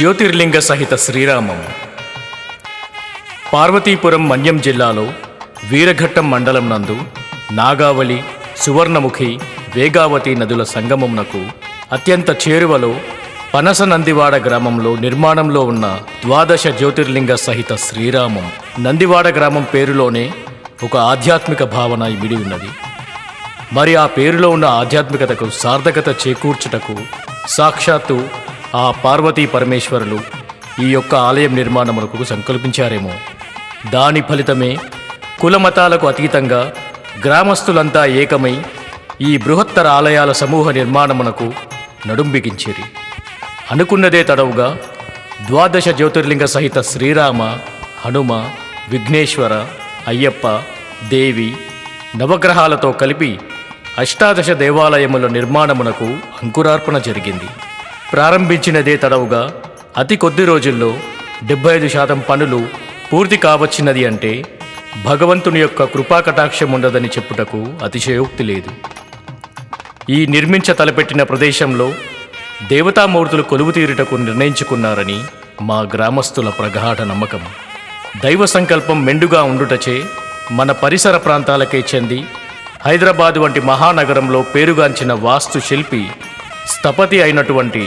జ్యోతిర్లింగ సహిత శ్రీరామం పార్వతీపురం మన్యం జిల్లాలో వీరఘట్టం మండలం నందు నాగావళి సువర్ణముఖి వేగావతి నదుల సంగమమునకు అత్యంత చేరువలో పనస నందివాడ గ్రామంలో నిర్మాణంలో ఉన్న ద్వాదశ జ్యోతిర్లింగ సహిత శ్రీరామం. నందివాడ గ్రామం పేరులోనే ఒక ఆధ్యాత్మిక భావన ఇమిడి ఉన్నది. మరి ఆ పేరులో ఉన్న ఆధ్యాత్మికతకు సార్థకత చేకూర్చుటకు సాక్షాత్తు ఆ పార్వతీ పరమేశ్వరులు ఈ యొక్క ఆలయం నిర్మాణమునకు సంకల్పించారేమో. దాని ఫలితమే కులమతాలకు అతీతంగా గ్రామస్తులంతా ఏకమై ఈ బృహత్తర ఆలయాల సమూహ నిర్మాణమునకు నడుంబిగించిరి. అనుకున్నదే తడవుగా ద్వాదశ జ్యోతిర్లింగ సహిత శ్రీరామ హనుమ విఘ్నేశ్వర అయ్యప్ప దేవి నవగ్రహాలతో కలిపి అష్టాదశ దేవాలయముల నిర్మాణమునకు అంకురార్పణ జరిగింది. ప్రారంభించినదే తడవుగా అతి కొద్ది రోజుల్లో డెబ్బై ఐదు శాతం పనులు పూర్తి కావచ్చినది అంటే భగవంతుని యొక్క కృపాకటాక్షం ఉండదని చెప్పుటకు అతిశయోక్తి లేదు. ఈ నిర్మించ తలపెట్టిన ప్రదేశంలో దేవతామూర్తులు కొలువు తీరుటకు నిర్ణయించుకున్నారని మా గ్రామస్తుల ప్రగాఢ నమ్మకం. దైవ సంకల్పం మెండుగా ఉండుటచే మన పరిసర ప్రాంతాలకే చెంది హైదరాబాద్ వంటి మహానగరంలో పేరుగాంచిన వాస్తు శిల్పి స్థపతి అయినటువంటి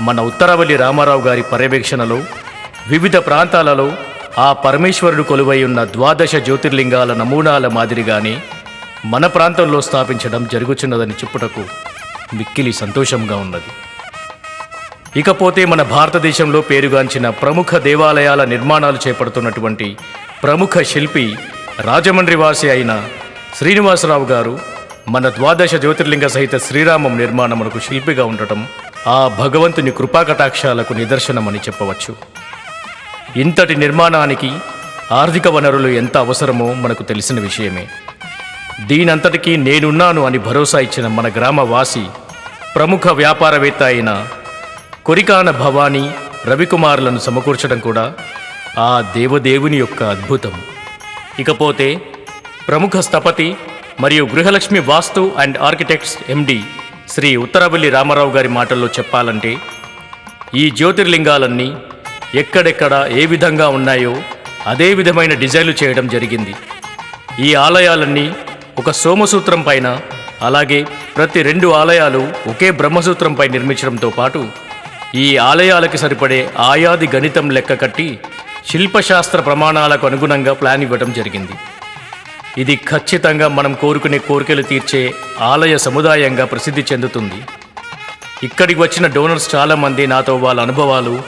మన ఉత్తరవల్లి రామారావు గారి పర్యవేక్షణలో వివిధ ప్రాంతాలలో ఆ పరమేశ్వరుడు కొలువై ఉన్న ద్వాదశ జ్యోతిర్లింగాల నమూనాల మాదిరిగానే మన ప్రాంతంలో స్థాపించడం జరుగుచున్నదని చెప్పుటకు మిక్కిలి సంతోషంగా ఉన్నది. ఇకపోతే మన భారతదేశంలో పేరుగాంచిన ప్రముఖ దేవాలయాల నిర్మాణాలు చేపడుతున్నటువంటి ప్రముఖ శిల్పి రాజమండ్రి వాసి అయిన శ్రీనివాసరావు గారు మన ద్వాదశ జ్యోతిర్లింగ సహిత శ్రీరామం నిర్మాణమునకు శిల్పిగా ఉండటం ఆ భగవంతుని కృపాకటాక్షాలకు నిదర్శనమని చెప్పవచ్చు. ఇంతటి నిర్మాణానికి ఆర్థిక వనరులు ఎంత అవసరమో మనకు తెలిసిన విషయమే. దీనంతటికీ నేనున్నాను అని భరోసా ఇచ్చిన మన గ్రామవాసి ప్రముఖ వ్యాపారవేత్త అయిన కొరికాన భవానీ రవికుమారులను సమకూర్చడం కూడా ఆ దేవదేవుని యొక్క అద్భుతం. ఇకపోతే ప్రముఖ స్థపతి మరియు Gruhalakshmi Vastu and architects MD Shri Uttaravalli Ramarao గారి మాటల్లో చెప్పాలంటే ఈ జ్యోతిర్లింగాలన్నీ ఎక్కడెక్కడ ఏ విధంగా ఉన్నాయో అదే విధమైన డిజైన్లు చేయడం జరిగింది. ఈ ఆలయాలన్నీ ఒక సోమసూత్రం పైన అలాగే ప్రతి రెండు ఆలయాలు ఒకే బ్రహ్మసూత్రంపై నిర్మించడంతో పాటు ఈ ఆలయాలకి సరిపడే ఆయాది గణితం లెక్క కట్టి శిల్పశాస్త్ర ప్రమాణాలకు అనుగుణంగా ప్లాన్ ఇవ్వడం జరిగింది. ఇది ఖచ్చితంగా మనం కోరుకునే కోరికలు తీర్చే ఆలయ సముదాయంగా ప్రసిద్ధి చెందుతుంది. ఇక్కడికి వచ్చిన డోనర్స్ చాలామంది నాతో వాళ్ళ అనుభవాలు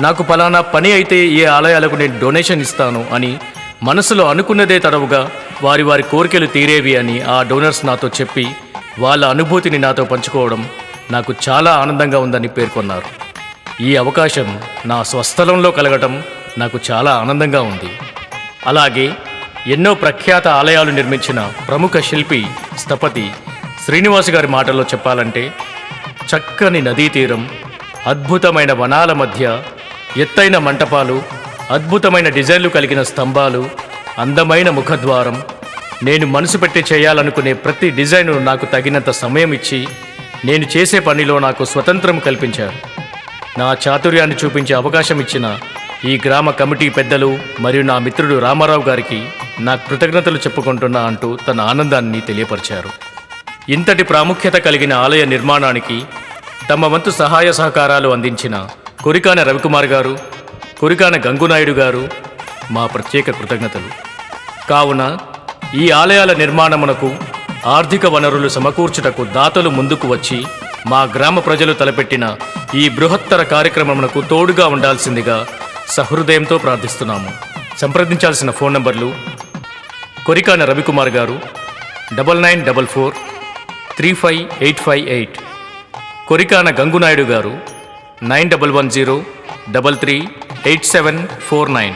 నాకు ఫలానా పని అయితే ఏ ఆలయాలకు నేను డొనేషన్ ఇస్తాను అని మనసులో అనుకున్నదే తడవుగా వారి వారి కోరికలు తీరేవి అని ఆ డోనర్స్ నాతో చెప్పి వాళ్ళ అనుభూతిని నాతో పంచుకోవడం నాకు చాలా ఆనందంగా ఉందని పేర్కొన్నారు. ఈ అవకాశం నా స్వస్థలంలో కలగటం నాకు చాలా ఆనందంగా ఉంది. అలాగే ఎన్నో ప్రఖ్యాత ఆలయాలు నిర్మించిన ప్రముఖ శిల్పి స్థపతి శ్రీనివాస్ గారి మాటల్లో చెప్పాలంటే చక్కని నదీ తీరం అద్భుతమైన వనాల మధ్య ఎత్తైన మంటపాలు అద్భుతమైన డిజైన్లు కలిగిన స్తంభాలు అందమైన ముఖద్వారం నేను మనసు పెట్టి చేయాలనుకునే ప్రతి డిజైను నాకు తగినంత సమయం ఇచ్చి నేను చేసే పనిలో నాకు స్వతంత్రం కల్పించారు. నా చాతుర్యాన్ని చూపించే అవకాశం ఇచ్చిన ఈ గ్రామ కమిటీ పెద్దలు మరియు నా మిత్రుడు రామారావు గారికి నా కృతజ్ఞతలు చెప్పుకుంటున్నా అంటూ తన ఆనందాన్ని తెలియపరిచారు. ఇంతటి ప్రాముఖ్యత కలిగిన ఆలయ నిర్మాణానికి తమ వంతు సహాయ సహకారాలు అందించిన కొరికాన రవికుమార్ గారు కొరికాన గంగునాయుడు గారు మా ప్రత్యేక కృతజ్ఞతలు. కావున ఈ ఆలయాల నిర్మాణమునకు ఆర్థిక వనరులు సమకూర్చుటకు దాతలు ముందుకు వచ్చి మా గ్రామ ప్రజలు తలపెట్టిన ఈ బృహత్తర కార్యక్రమమునకు తోడుగా ఉండాల్సిందిగా సహృదయంతో ప్రార్థిస్తున్నాము. సంప్రదించాల్సిన ఫోన్ నంబర్లు Korikana Ravikumar garu double nine double four three five eight five eight. Korikana Gangunaidu garu nine double one zero double three eight seven four nine.